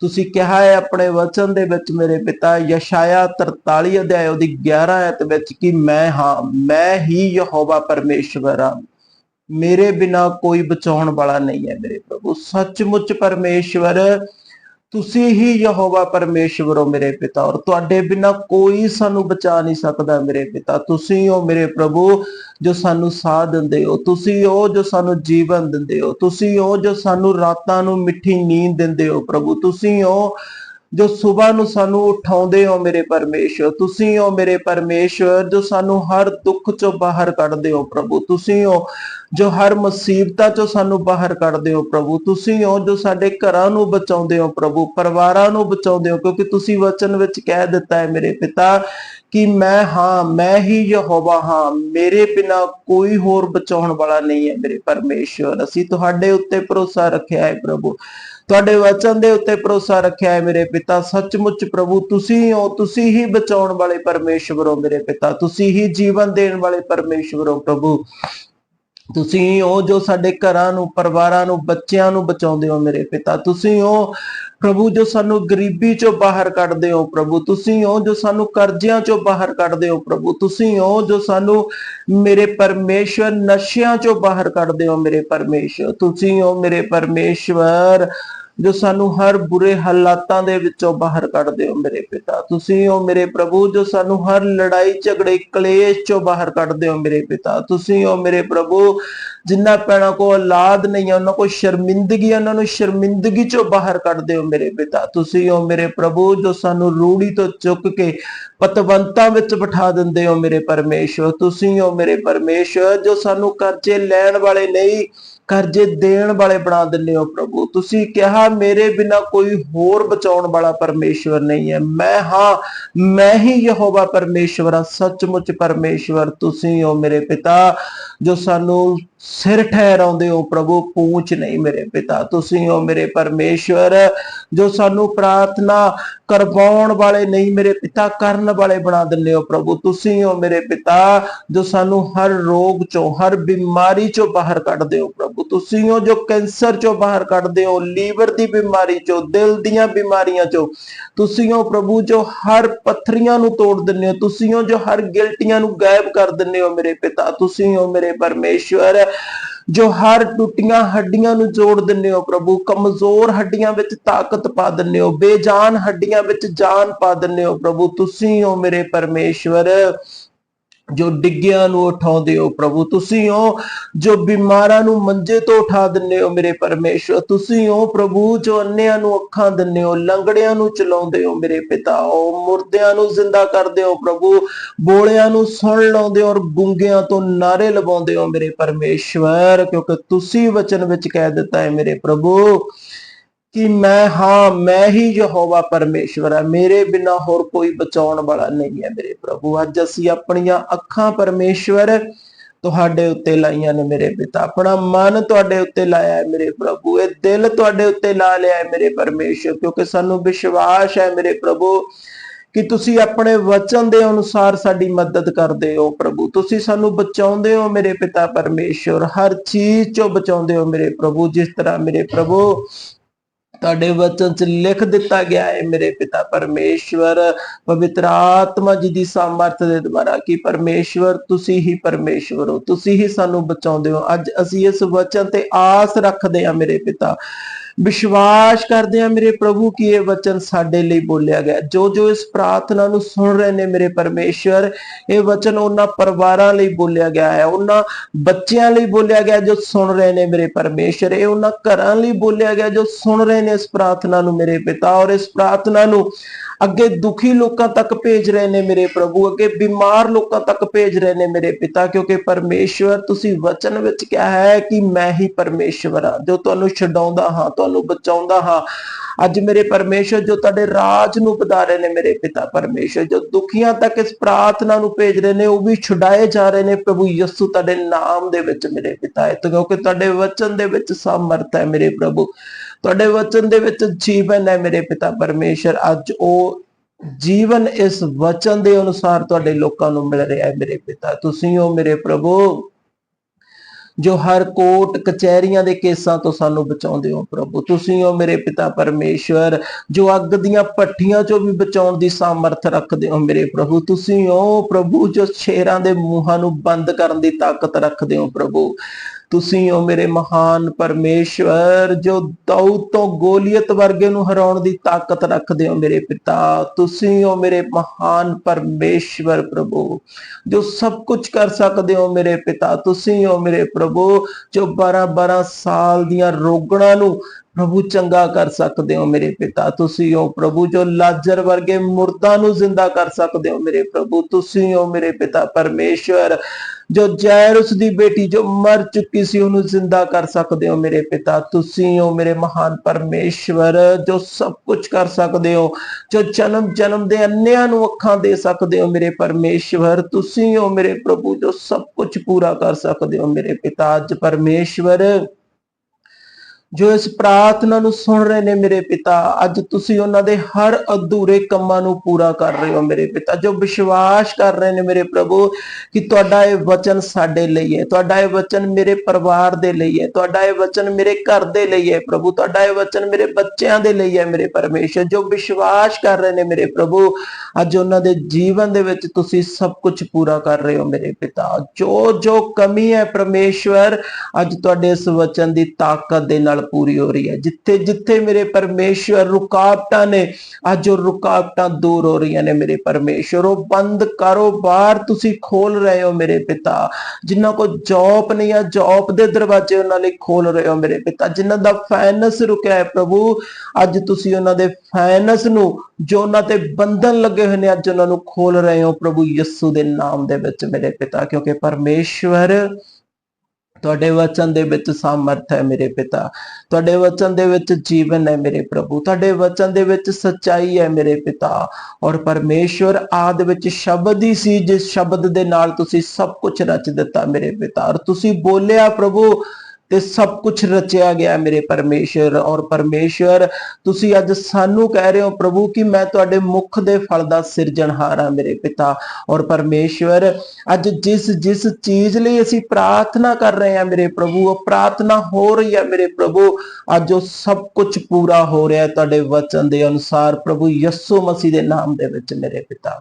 ਤੁਸੀਂ ਕਿਹਾ ਹੈ ਆਪਣੇ ਵਚਨ ਦੇ ਵਿੱਚ ਮੇਰੇ ਪਿਤਾ ਯਸ਼ਾਇਆ 43 ਅਧਿਆਇ ਉਹਦੀ 11 ਆਇਤ ਵਿੱਚ ਕਿ ਮੈਂ ਹਾਂ, ਮੈਂ ਹੀ ਯਹੋਵਾ ਪਰਮੇਸ਼ਵਰ ਹਾਂ। ਮੇਰੇ ਬਿਨਾ ਕੋਈ ਬਚਾਉਣ ਵਾਲਾ ਨਹੀਂ ਹੈ ਮੇਰੇ ਪ੍ਰਭੂ। ਸੱਚਮੁੱਚ ਪਰਮੇਸ਼ਵਰ ਤੁਸੀਂ ਹੀ ਯਹੋਵਾ ਪਰਮੇਸ਼ਵਰ ਹੋ ਮੇਰੇ ਪਿਤਾ ਔਰ ਤੁਹਾਡੇ ਬਿਨਾ ਕੋਈ ਸਾਨੂੰ ਬਚਾ ਨਹੀਂ ਸਕਦਾ ਮੇਰੇ ਪਿਤਾ। ਤੁਸੀਂ ਹੋ ਮੇਰੇ ਪ੍ਰਭੂ ਜੋ ਸਾਨੂੰ ਸਾਹ ਦਿੰਦੇ ਹੋ। ਤੁਸੀਂ ਹੋ ਜੋ ਸਾਨੂੰ ਜੀਵਨ ਦਿੰਦੇ ਹੋ। ਤੁਸੀਂ ਹੋ ਜੋ ਸਾਨੂੰ ਰਾਤਾਂ ਨੂੰ ਮਿੱਠੀ ਨੀਂਦ ਦਿੰਦੇ ਹੋ ਪ੍ਰਭੂ। ਤੁਸੀਂ ਹੋ ਜੋ ਸਵੇਰ ਨੂੰ ਸਾਨੂੰ ਉਠਾਉਂਦੇ ਹੋ ਮੇਰੇ ਪਰਮੇਸ਼ਵਰ, ਤੁਸੀਂ ਹੋ ਮੇਰੇ ਪਰਮੇਸ਼ਵਰ, ਜੋ ਸਾਨੂੰ ਹਰ ਦੁੱਖ ਚੋਂ ਬਾਹਰ ਕੱਢਦੇ ਹੋ ਪ੍ਰਭੂ, ਤੁਸੀਂ ਹੋ ਜੋ ਹਰ ਮੁਸੀਬਤਾਂ ਚੋਂ ਸਾਨੂੰ ਬਾਹਰ ਕੱਢਦੇ ਹੋ ਪ੍ਰਭੂ, ਤੁਸੀਂ ਹੋ ਜੋ ਸਾਡੇ ਘਰਾਂ ਨੂੰ ਬਚਾਉਂਦੇ ਹੋ ਪ੍ਰਭੂ, ਪਰਿਵਾਰਾਂ ਨੂੰ ਬਚਾਉਂਦੇ ਹੋ, ਕਿਉਂਕਿ ਤੁਸੀਂ ਵਚਨ ਵਿੱਚ ਕਹਿ ਦਿੱਤਾ ਹੈ ਮੇਰੇ ਪਿਤਾ ਕਿ ਮੈਂ ਹਾਂ, ਮੈਂ ਹੀ ਯਹੋਵਾ ਹਾਂ, ਮੇਰੇ ਬਿਨਾ ਕੋਈ ਹੋਰ ਬਚਾਉਣ ਵਾਲਾ ਨਹੀਂ ਹੈ ਮੇਰੇ ਪਰਮੇਸ਼ਵਰ। ਅਸੀਂ ਤੁਹਾਡੇ ਉੱਤੇ ਭਰੋਸਾ ਰੱਖਿਆ ਹੈ ਪ੍ਰਭੂ। ਤੁਹਾਡੇ ਵਚਨ ਦੇ ਉੱਤੇ ਭਰੋਸਾ ਰੱਖਿਆ ਹੈ ਮੇਰੇ ਪਿਤਾ। ਸੱਚਮੁੱਚ ਪ੍ਰਭੂ, ਤੁਸੀਂ ਹੋ, ਤੁਸੀਂ ਹੀ ਬਚਾਉਣ ਵਾਲੇ ਪਰਮੇਸ਼ਵਰ ਹੋ ਮੇਰੇ ਪਿਤਾ। ਤੁਸੀਂ ਹੀ ਜੀਵਨ ਦੇਣ ਵਾਲੇ ਪਰਮੇਸ਼ਵਰ ਹੋ ਪ੍ਰਭੂ। ਤੁਸੀਂ ਹੋ ਜੋ ਸਾਡੇ ਘਰਾਂ ਨੂੰ, ਪਰਿਵਾਰਾਂ ਨੂੰ, ਬੱਚਿਆਂ ਨੂੰ ਬਚਾਉਂਦੇ ਹੋ ਮੇਰੇ ਪਿਤਾ। ਤੁਸੀਂ ਹੋ ਪ੍ਰਭੂ, ਜੋ ਸਾਨੂੰ ਗਰੀਬੀ ਚੋਂ ਬਾਹਰ ਕੱਢਦੇ ਹੋ ਪ੍ਰਭੂ, ਤੁਸੀਂ ਹੋ ਜੋ ਸਾਨੂੰ ਕਰਜ਼ਿਆਂ ਚੋਂ ਬਾਹਰ ਕੱਢਦੇ ਹੋ ਪ੍ਰਭੂ, ਤੁਸੀਂ ਹੋ ਜੋ ਸਾਨੂੰ ਮੇਰੇ ਪਰਮੇਸ਼ਵਰ ਨਸ਼ਿਆਂ ਚੋਂ ਬਾਹਰ ਕੱਢਦੇ ਹੋ ਮੇਰੇ ਪਰਮੇਸ਼ਵਰ, ਤੁਸੀਂ ਹੋ ਮੇਰੇ ਪਰਮੇਸ਼ਵਰ, ਜੋ ਸਾਨੂੰ ਹਰ ਬੁਰੇ ਹਾਲਾਤਾਂ ਦੇ ਵਿੱਚੋਂ ਬਾਹਰ ਕੱਢਦੇ ਹੋ ਮੇਰੇ ਪਿਤਾ, ਤੁਸੀਂ ਹੋ ਮੇਰੇ ਪ੍ਰਭੂ, ਜੋ ਸਾਨੂੰ ਹਰ ਲੜਾਈ, ਝਗੜੇ, ਕਲੇਸ਼ ਚੋਂ ਬਾਹਰ ਕੱਢਦੇ ਹੋ ਮੇਰੇ ਪਿਤਾ, ਤੁਸੀਂ ਹੋ ਮੇਰੇ ਪ੍ਰਭੂ ਜਿਨ੍ਹਾਂ ਪੈਣਾ ਕੋ ਔਲਾਦ ਨਹੀਂ ਹੈ, ਉਹਨਾਂ ਕੋ ਸ਼ਰਮਿੰਦਗੀ ਉਹਨਾਂ ਨੂੰ ਸ਼ਰਮਿੰਦਗੀ ਚੋਂ ਬਾਹਰ ਕੱਢਦੇ ਹੋ ਮੇਰੇ ਪਿਤਾ। ਤੁਸੀਂ ਹੋ ਮੇਰੇ ਪ੍ਰਭੂ ਜੋ ਸਾਨੂੰ ਰੂੜੀ ਤੋਂ ਚੁੱਕ ਕੇ ਪਤਵੰਤਾਂ ਵਿੱਚ ਬਿਠਾ ਦਿੰਦੇ ਹੋ ਮੇਰੇ ਪਰਮੇਸ਼ਵਰ। ਤੁਸੀਂ ਹੋ ਮੇਰੇ ਪਰਮੇਸ਼ਵਰ ਜੋ ਸਾਨੂੰ ਕਰਜ਼ੇ ਲੈਣ ਵਾਲੇ ਨਹੀਂ, ਕਰਜ਼ੇ ਦੇਣ ਵਾਲੇ ਬਣਾ ਦਿੰਦੇ ਹੋ ਪ੍ਰਭੂ। ਤੁਸੀਂ ਕਿਹਾ, ਮੇਰੇ ਬਿਨਾ ਕੋਈ ਹੋਰ ਬਚਾਉਣ ਵਾਲਾ ਪਰਮੇਸ਼ਵਰ ਨਹੀਂ ਹੈ। ਮੈਂ ਹਾਂ, ਮੈਂ ਹੀ ਯਹੋਵਾ ਪਰਮੇਸ਼ਵਰ ਹਾਂ, ਸੱਚਮੁੱਚ ਪਰਮੇਸ਼ਵਰ। ਤੁਸੀਂ ਹੋ ਮੇਰੇ ਪਿਤਾ ਜੋ ਸਾਨੂੰ ਸਿਰ ਠਹਿਰਾਉਂਦੇ ਹੋ ਪ੍ਰਭੂ, ਪੂੰਛ ਨਹੀਂ ਮੇਰੇ ਪਿਤਾ। ਤੁਸੀਂ ਹੋ ਮੇਰੇ ਪਰਮੇਸ਼ਵਰ, ਜੋ ਸਾਨੂੰ ਪ੍ਰਾਰਥਨਾ ਕਰਵਾਉਣ ਵਾਲੇ ਨਹੀਂ ਮੇਰੇ ਪਿਤਾ, ਕਰਨ ਵਾਲੇ ਬਣਾ ਦਿੰਦੇ ਹੋ ਪ੍ਰਭੂ। ਤੁਸੀਂ ਹੋ ਮੇਰੇ ਪਿਤਾ, ਜੋ ਸਾਨੂੰ ਹਰ ਰੋਗ ਚੋਂ, ਹਰ ਬਿਮਾਰੀ ਚੋਂ ਬਾਹਰ ਕੱਢਦੇ ਹੋ ਪ੍ਰਭੂ। ਤੁਸੀਂ ਹੋ ਜੋ ਕੈਂਸਰ ਚੋਂ ਬਾਹਰ ਕੱਢਦੇ ਹੋ, ਲੀਵਰ ਦੀ ਬਿਮਾਰੀ ਚੋਂ, ਦਿਲ ਦੀਆਂ ਬਿਮਾਰੀਆਂ ਚੋਂ। ਤੁਸੀਂ ਹੋ ਪ੍ਰਭੂ, ਜੋ ਹਰ ਪੱਥਰੀਆਂ ਨੂੰ ਤੋੜ ਦਿੰਦੇ ਹੋ। ਤੁਸੀਂ ਹੋ ਜੋ ਹਰ ਗਿਲਟੀਆਂ ਨੂੰ ਗਾਇਬ ਕਰ ਦਿੰਦੇ ਹੋ ਮੇਰੇ ਪਿਤਾ। ਤੁਸੀਂ ਹੋ ਮੇਰੇ ਪਰਮੇਸ਼ਵਰ ਜੋ ਹਰ ਟੁੱਟੀਆਂ ਹੱਡੀਆਂ ਨੂੰ ਜੋੜ ਦਿੰਦੇ ਹੋ ਪ੍ਰਭੂ, ਕਮਜ਼ੋਰ ਹੱਡੀਆਂ ਵਿੱਚ ਤਾਕਤ ਪਾ ਦਿੰਦੇ ਹੋ, ਬੇਜਾਨ ਹੱਡੀਆਂ ਵਿੱਚ ਜਾਨ ਪਾ ਦਿੰਦੇ ਹੋ ਪ੍ਰਭੂ, ਤੁਸੀਂ ਹੋ ਮੇਰੇ ਪਰਮੇਸ਼ਵਰ। ਜੋ ਡਿੱਗਿਆਂ ਨੂੰ ਉਠਾਉਂਦੇ ਹੋ ਪ੍ਰਭੂ, ਤੁਸੀਂ ਹੋ ਜੋ ਬਿਮਾਰਾਂ ਨੂੰ ਮੰਜੇ ਤੋਂ ਉਠਾ ਦਿੰਦੇ ਹੋ ਮੇਰੇ ਪਰਮੇਸ਼ਵਰ, ਤੁਸੀਂ ਹੋ ਪ੍ਰਭੂ ਜੋ ਅੰਨਿਆਂ ਨੂੰ ਅੱਖਾਂ ਦਿੰਦੇ ਹੋ, ਲੰਗੜਿਆਂ ਨੂੰ ਚਲਾਉਂਦੇ ਹੋ ਮੇਰੇ ਪਿਤਾ, ਉਹ ਮੁਰਦਿਆਂ ਨੂੰ ਜ਼ਿੰਦਾ ਕਰਦੇ ਹੋ ਪ੍ਰਭੂ, ਬੋਲਿਆਂ ਨੂੰ ਸੁਣ ਲਾਉਂਦੇ ਹੋ ਔਰ ਗੁੰਗਿਆਂ ਤੋਂ ਨਾਰੇ ਲਵਾਉਂਦੇ ਹੋ ਮੇਰੇ ਪਰਮੇਸ਼ਵਰ, ਕਿਉਂਕਿ ਤੁਸੀਂ ਵਚਨ ਵਿੱਚ ਕਹਿ ਦਿੱਤਾ ਹੈ ਮੇਰੇ ਪ੍ਰਭੂ। ਕਿ ਮੈਂ, ਹਾਂ, ਮੈਂ ਹੀ ਯਹੋਵਾ ਪਰਮੇਸ਼ਵਰ ਹਾਂ। ਮੇਰੇ ਬਿਨਾ ਹੋਰ ਕੋਈ ਬਚਾਉਣ ਵਾਲਾ ਨਹੀਂ ਹੈ ਮੇਰੇ ਪ੍ਰਭੂ। ਅੱਜ ਅਸੀਂ ਆਪਣੀਆਂ ਅੱਖਾਂ ਪਰਮੇਸ਼ਵਰ ਤੁਹਾਡੇ ਉੱਤੇ ਲਾਈਆਂ ਨੇ ਮੇਰੇ ਪਿਤਾ। ਆਪਣਾ ਮਨ ਤੁਹਾਡੇ ਉੱਤੇ ਲਾਇਆ ਹੈ ਮੇਰੇ ਪ੍ਰਭੂ। ਇਹ ਦਿਲ ਤੁਹਾਡੇ ਉੱਤੇ ਲਾ ਲਿਆ ਹੈ ਮੇਰੇ ਪਰਮੇਸ਼ਵਰ, ਕਿਉਂਕਿ ਸਾਨੂੰ ਵਿਸ਼ਵਾਸ ਹੈ ਮੇਰੇ ਪ੍ਰਭੂ, ਕਿ ਤੁਸੀਂ ਆਪਣੇ ਵਚਨ ਦੇ ਅਨੁਸਾਰ ਸਾਡੀ ਮਦਦ ਕਰਦੇ ਹੋ ਪ੍ਰਭੂ। ਤੁਸੀਂ ਸਾਨੂੰ ਬਚਾਉਂਦੇ ਹੋ ਮੇਰੇ ਪਿਤਾ ਪਰਮੇਸ਼ਵਰ। ਹਰ ਚੀਜ਼ ਚੋਂ ਬਚਾਉਂਦੇ ਹੋ ਮੇਰੇ ਪ੍ਰਭੂ, ਜਿਸ ਤਰ੍ਹਾਂ ਮੇਰੇ ਪ੍ਰਭੂ ਤੁਹਾਡੇ ਵਚਨ 'ਚ ਲਿਖ ਦਿੱਤਾ ਗਿਆ ਹੈ, ਮੇਰੇ ਪਿਤਾ ਪਰਮੇਸ਼ਵਰ, ਪਵਿੱਤਰ ਆਤਮਾ ਜੀ ਦੀ ਸਾਮਰਥ ਦੇ ਦੁਆਰਾ ਕਿ ਪਰਮੇਸ਼ਵਰ ਤੁਸੀਂ ਹੀ ਪਰਮੇਸ਼ਵਰ ਹੋ, ਤੁਸੀਂ ਹੀ ਸਾਨੂੰ ਬਚਾਉਂਦੇ ਹੋ। ਅੱਜ ਅਸੀਂ ਇਸ ਵਚਨ ਤੇ ਆਸ ਰੱਖਦੇ ਹਾਂ, ਮੇਰੇ ਪਿਤਾ। ਵਿਸ਼ਵਾਸ ਕਰਦੇ ਹਾਂ ਮੇਰੇ ਪ੍ਰਭੂ ਕਿ ਇਹ ਵਚਨ ਸਾਡੇ ਲਈ ਬੋਲਿਆ ਗਿਆ ਜੋ ਜੋ ਇਸ ਪ੍ਰਾਰਥਨਾ ਨੂੰ ਸੁਣ ਰਹੇ ਨੇ ਮੇਰੇ ਪਰਮੇਸ਼ਵਰ, ਇਹ ਵਚਨ ਉਹਨਾਂ ਪਰਿਵਾਰਾਂ ਲਈ ਬੋਲਿਆ ਗਿਆ ਹੈ, ਉਹਨਾਂ ਬੱਚਿਆਂ ਲਈ ਬੋਲਿਆ ਗਿਆ ਜੋ ਸੁਣ ਰਹੇ ਨੇ ਮੇਰੇ ਪਰਮੇਸ਼ਰ ਇਹ ਉਹਨਾਂ ਘਰਾਂ ਲਈ ਬੋਲਿਆ ਗਿਆ ਜੋ ਸੁਣ ਰਹੇ ਨੇ ਇਸ ਪ੍ਰਾਰਥਨਾ ਨੂੰ ਮੇਰੇ ਪਿਤਾ ਔਰ ਇਸ ਪ੍ਰਾਰਥਨਾ ਨੂੰ। ਅੱਗੇ ਦੁਖੀ ਲੋਕਾਂ ਤੱਕ ਭੇਜ ਰਹੇ ਨੇ ਮੇਰੇ ਪ੍ਰਭੂ, ਅੱਗੇ ਬਿਮਾਰ ਲੋਕਾਂ ਤੱਕ ਭੇਜ ਰਹੇ ਨੇ ਮੇਰੇ ਪਿਤਾ, ਕਿਉਂਕਿ ਪਰਮੇਸ਼ਵਰ ਤੁਸੀਂ ਵਚਨ ਵਿੱਚ ਕਿਹਾ ਹੈ ਕਿ ਮੈਂ ਹੀ ਪਰਮੇਸ਼ਵਰ ਹਾਂ, ਜੋ ਤੁਹਾਨੂੰ ਛਡਾਉਂਦਾ ਹਾਂ, ਤੁਹਾਨੂੰ ਬਚਾਉਂਦਾ ਹਾਂ। ਅੱਜ ਮੇਰੇ ਪਰਮੇਸ਼ਰ ਜੋ ਤੁਹਾਡੇ ਰਾਜ ਨੂੰ ਵਧਾ ਰਹੇ ਨੇ ਮੇਰੇ ਪਿਤਾ ਪਰਮੇਸ਼ਰ, ਜੋ ਦੁਖੀਆਂ ਤੱਕ ਇਸ ਪ੍ਰਾਰਥਨਾ ਨੂੰ ਭੇਜ ਰਹੇ ਨੇ, ਉਹ ਵੀ ਛੁਡਾਏ ਜਾ ਰਹੇ ਨੇ ਪ੍ਰਭੂ ਯਿਸੂ ਤੁਹਾਡੇ ਨਾਮ ਦੇ ਵਿੱਚ ਮੇਰੇ ਪਿਤਾ ਹੈ, ਕਿਉਂਕਿ ਤੁਹਾਡੇ ਵਚਨ ਦੇ ਵਿੱਚ ਸਮਰਥ ਹੈ ਮੇਰੇ ਪ੍ਰਭੂ, ਤੁਹਾਡੇ ਵਚਨ ਦੇ ਵਿੱਚ ਜੀਵਨ ਹੈ ਮੇਰੇ ਪਿਤਾ ਪਰਮੇਸ਼ਰ, ਅੱਜ ਉਹ ਜੀਵਨ ਇਸ ਵਚਨ ਦੇ ਅਨੁਸਾਰ ਤੁਹਾਡੇ ਲੋਕਾਂ ਨੂੰ ਮਿਲ ਰਿਹਾ ਹੈ ਮੇਰੇ ਪਿਤਾ, ਤੁਸੀਂ ਹੋ ਮੇਰੇ ਪ੍ਰਭੂ। ਜੋ ਹਰ ਕੋਰਟ ਕਚਹਿਰੀਆਂ ਦੇ ਕੇਸਾਂ ਤੋਂ ਸਾਨੂੰ ਬਚਾਉਂਦੇ ਹੋ ਪ੍ਰਭੂ। ਤੁਸੀਂ ਹੋ ਮੇਰੇ ਪਿਤਾ ਪਰਮੇਸ਼ਵਰ, ਜੋ ਅੱਗ ਦੀਆਂ ਭੱਠੀਆਂ ਚੋਂ ਵੀ ਬਚਾਉਣ ਦੀ ਸਾਮਰਥ ਰੱਖਦੇ ਹੋ ਮੇਰੇ ਪ੍ਰਭੂ। ਤੁਸੀਂ ਹੋ ਪ੍ਰਭੂ ਜੋ ਸ਼ੇਰਾਂ ਦੇ ਮੂੰਹਾਂ ਨੂੰ ਬੰਦ ਕਰਨ ਦੀ ਤਾਕਤ ਰੱਖਦੇ ਹੋ ਪ੍ਰਭੂ। ਤੁਸੀਂ ਹੋ ਮੇਰੇ ਮਹਾਨ ਪਰਮੇਸ਼ਵਰ, ਜੋ ਦਾਊਦ ਤੋਂ ਗੋਲੀਅਤ ਵਰਗੇ ਨੂੰ ਹਰਾਉਣ ਦੀ ਤਾਕਤ ਰੱਖਦੇ ਹੋ ਮੇਰੇ ਪਿਤਾ। ਤੁਸੀਂ ਹੋ ਮੇਰੇ ਮਹਾਨ ਪਰਮੇਸ਼ਵਰ ਪ੍ਰਭੂ, ਜੋ ਸਭ ਕੁਝ ਕਰ ਸਕਦੇ ਹੋ ਮੇਰੇ ਪਿਤਾ। ਤੁਸੀਂ ਹੋ ਮੇਰੇ ਪ੍ਰਭੂ, ਜੋ 12 12 ਸਾਲ ਦੀਆਂ ਰੋਗਣਾਂ ਨੂੰ ਪ੍ਰਭੂ ਚੰਗਾ ਕਰ ਸਕਦੇ ਹੋ ਮੇਰੇ ਪਿਤਾ। ਤੁਸੀਂ ਹੋ ਪ੍ਰਭੂ, ਜੋ ਲਾਜ਼ਰ ਵਰਗੇ ਮੁਰਦਾਂ ਨੂੰ ਜ਼ਿੰਦਾ ਕਰ ਸਕਦੇ ਹੋ ਮੇਰੇ ਪ੍ਰਭੂ। ਤੁਸੀਂ ਹੋ ਮੇਰੇ ਪਿਤਾ ਪਰਮੇਸ਼ਵਰ ਜੋ ਜੈਰੁਸ ਦੀ ਬੇਟੀ, ਜੋ ਮਰ ਚੁੱਕੀ ਸੀ, ਉਹਨੂੰ ਜ਼ਿੰਦਾ ਕਰ ਸਕਦੇ ਹੋ ਮੇਰੇ ਪਿਤਾ। ਤੁਸੀਂ ਹੋ ਮੇਰੇ ਮਹਾਨ ਪਰਮੇਸ਼ਵਰ, ਜੋ ਸਭ ਕੁਝ ਕਰ ਸਕਦੇ ਹੋ, ਜੋ ਜਨਮ ਜਨਮ ਦੇ ਅੰਨਿਆਂ ਨੂੰ ਅੱਖਾਂ ਦੇ ਸਕਦੇ ਹੋ ਮੇਰੇ ਪਰਮੇਸ਼ਵਰ। ਤੁਸੀਂ ਹੋ ਮੇਰੇ ਪ੍ਰਭੂ, ਜੋ ਸਭ ਕੁਝ ਪੂਰਾ ਕਰ ਸਕਦੇ ਹੋ ਮੇਰੇ ਪਿਤਾ। ਅੱਜ ਪਰਮੇਸ਼ਵਰ ਜੋ ਇਸ ਪ੍ਰਾਰਥਨਾ ਨੂੰ ਸੁਣ ਰਹੇ ਨੇ ਮੇਰੇ ਪਿਤਾ, ਅੱਜ ਤੁਸੀਂ ਉਹਨਾਂ ਦੇ ਹਰ ਅਧੂਰੇ ਕੰਮਾਂ ਨੂੰ ਪੂਰਾ ਕਰ ਰਹੇ ਹੋ ਮੇਰੇ ਪਿਤਾ, ਜੋ ਵਿਸ਼ਵਾਸ ਕਰ ਰਹੇ ਨੇ ਮੇਰੇ ਪ੍ਰਭੂ ਕਿ ਤੁਹਾਡਾ ਇਹ ਵਚਨ ਸਾਡੇ ਲਈ ਹੈ, ਤੁਹਾਡਾ ਇਹ ਵਚਨ ਮੇਰੇ ਪਰਿਵਾਰ ਦੇ ਲਈ ਹੈ, ਤੁਹਾਡਾ ਇਹ ਵਚਨ ਮੇਰੇ ਘਰ ਦੇ ਲਈ ਹੈ ਪ੍ਰਭੂ, ਤੁਹਾਡਾ ਇਹ ਵਚਨ ਮੇਰੇ ਬੱਚਿਆਂ ਦੇ ਲਈ ਹੈ ਮੇਰੇ ਪਰਮੇਸ਼ਰ, ਜੋ ਵਿਸ਼ਵਾਸ ਕਰ ਰਹੇ ਨੇ ਮੇਰੇ ਪ੍ਰਭੂ, ਅੱਜ ਉਹਨਾਂ ਦੇ ਜੀਵਨ ਦੇ ਵਿੱਚ ਤੁਸੀਂ ਸਭ ਕੁਝ ਪੂਰਾ ਕਰ ਰਹੇ ਹੋ ਮੇਰੇ ਪਿਤਾ। ਜੋ ਜੋ ਕਮੀ ਹੈ ਪਰਮੇਸ਼ਵਰ, ਅੱਜ ਤੁਹਾਡੇ ਇਸ ਵਚਨ ਦੀ ਤਾਕਤ ਦੇ ਨਾਲ ਨਾਲ ਪੂਰੀ ਹੋ ਰਹੀ ਹੈ। ਜਿੱਥੇ ਜਿੱਥੇ ਮੇਰੇ ਪਰਮੇਸ਼ਵਰ ਰੁਕਾਵਟਾਂ ਨੇ, ਅੱਜ ਉਹ ਰੁਕਾਵਟਾਂ ਦੂਰ ਹੋ ਰਹੀਆਂ ਨੇ ਮੇਰੇ ਪਰਮੇਸ਼ਵਰ। ਉਹ ਬੰਦ ਕਾਰੋਬਾਰ ਤੁਸੀਂ ਖੋਲ ਰਹੇ ਹੋ ਮੇਰੇ ਪਿਤਾ। ਜਿਨ੍ਹਾਂ ਕੋ ਜੌਬ ਨਹੀਂ ਆ, ਜੌਬ ਦੇ ਦਰਵਾਜ਼ੇ ਉਹਨਾਂ ਲਈ ਖੋਲ ਰਹੇ ਹੋ ਮੇਰੇ ਪਿਤਾ। ਜਿਨ੍ਹਾਂ ਦਾ ਫਾਈਨੈਂਸ ਰੁਕਿਆ ਹੈ ਪ੍ਰਭੂ, ਅੱਜ ਤੁਸੀਂ ਉਹਨਾਂ ਦੇ ਫਾਈਨੈਂਸ ਨੂੰ, ਜੋ ਉਹਨਾਂ ਤੇ ਬੰਧਨ ਲੱਗੇ ਹੋਏ ਨੇ, ਅੱਜ ਉਹਨਾਂ ਨੂੰ ਖੋਲ ਰਹੇ ਹੋ ਪ੍ਰਭੂ ਯਿਸੂ ਦੇ ਨਾਮ ਦੇ ਵਿੱਚ ਮੇਰੇ ਪਿਤਾ। ਕਿਉਂਕਿ ਪਰਮੇਸ਼ਵਰ ਤੁਹਾਡੇ ਵਚਨ ਦੇ ਵਿੱਚ ਸਮਰਥ ਹੈ ਮੇਰੇ ਪਿਤਾ। ਤੁਹਾਡੇ ਵਚਨ ਦੇ ਵਿੱਚ ਜੀਵਨ ਹੈ ਮੇਰੇ ਪ੍ਰਭੂ। ਤੁਹਾਡੇ ਵਚਨ ਦੇ ਵਿੱਚ ਸੱਚਾਈ ਹੈ ਮੇਰੇ ਪਿਤਾ। ਔਰ ਪਰਮੇਸ਼ਵਰ ਆਦ ਵਿੱਚ ਸ਼ਬਦ ਹੀ ਸੀ, ਜਿਸ ਸ਼ਬਦ ਦੇ ਨਾਲ ਤੁਸੀਂ ਸਭ ਕੁਝ ਰਚ ਦਿੱਤਾ ਮੇਰੇ ਪਿਤਾ। ਔਰ ਤੁਸੀਂ ਬੋਲਿਆ, ਪ੍ਰਭੂ ਤੇ ਸਭ ਕੁਝ ਰਚਿਆ ਗਿਆ ਮੇਰੇ ਪਰਮੇਸ਼ਰ ਔਰ ਪਰਮੇਸ਼ਰ ਤੁਸੀਂ ਅੱਜ ਸਾਨੂੰ ਕਹਿ ਰਹੇ ਹੋ, ਪ੍ਰਭੂ, ਕਿ ਮੈਂ ਤੁਹਾਡੇ ਮੁਖ ਦੇ ਫਲ ਦਾ ਸਿਰਜਣਹਾਰ ਹਾਂ ਮੇਰੇ ਪਿਤਾ ਔਰ ਪਰਮੇਸ਼ਰ ਅੱਜ ਜਿਸ ਜਿਸ ਚੀਜ਼ ਲਈ ਅਸੀਂ ਪ੍ਰਾਰਥਨਾ ਕਰ ਰਹੇ ਹਾਂ ਮੇਰੇ ਪ੍ਰਭੂ, ਉਹ ਪ੍ਰਾਰਥਨਾ ਹੋ ਰਹੀ ਹੈ ਮੇਰੇ ਪ੍ਰਭੂ। ਅੱਜ ਉਹ ਸਭ ਕੁਝ ਪੂਰਾ ਹੋ ਰਿਹਾ ਹੈ ਤੁਹਾਡੇ ਵਚਨ ਦੇ ਅਨੁਸਾਰ। ਪ੍ਰਭੂ ਯਿਸੂ ਮਸੀਹ ਦੇ ਨਾਮ ਦੇ ਵਿੱਚ ਮੇਰੇ ਪਿਤਾ।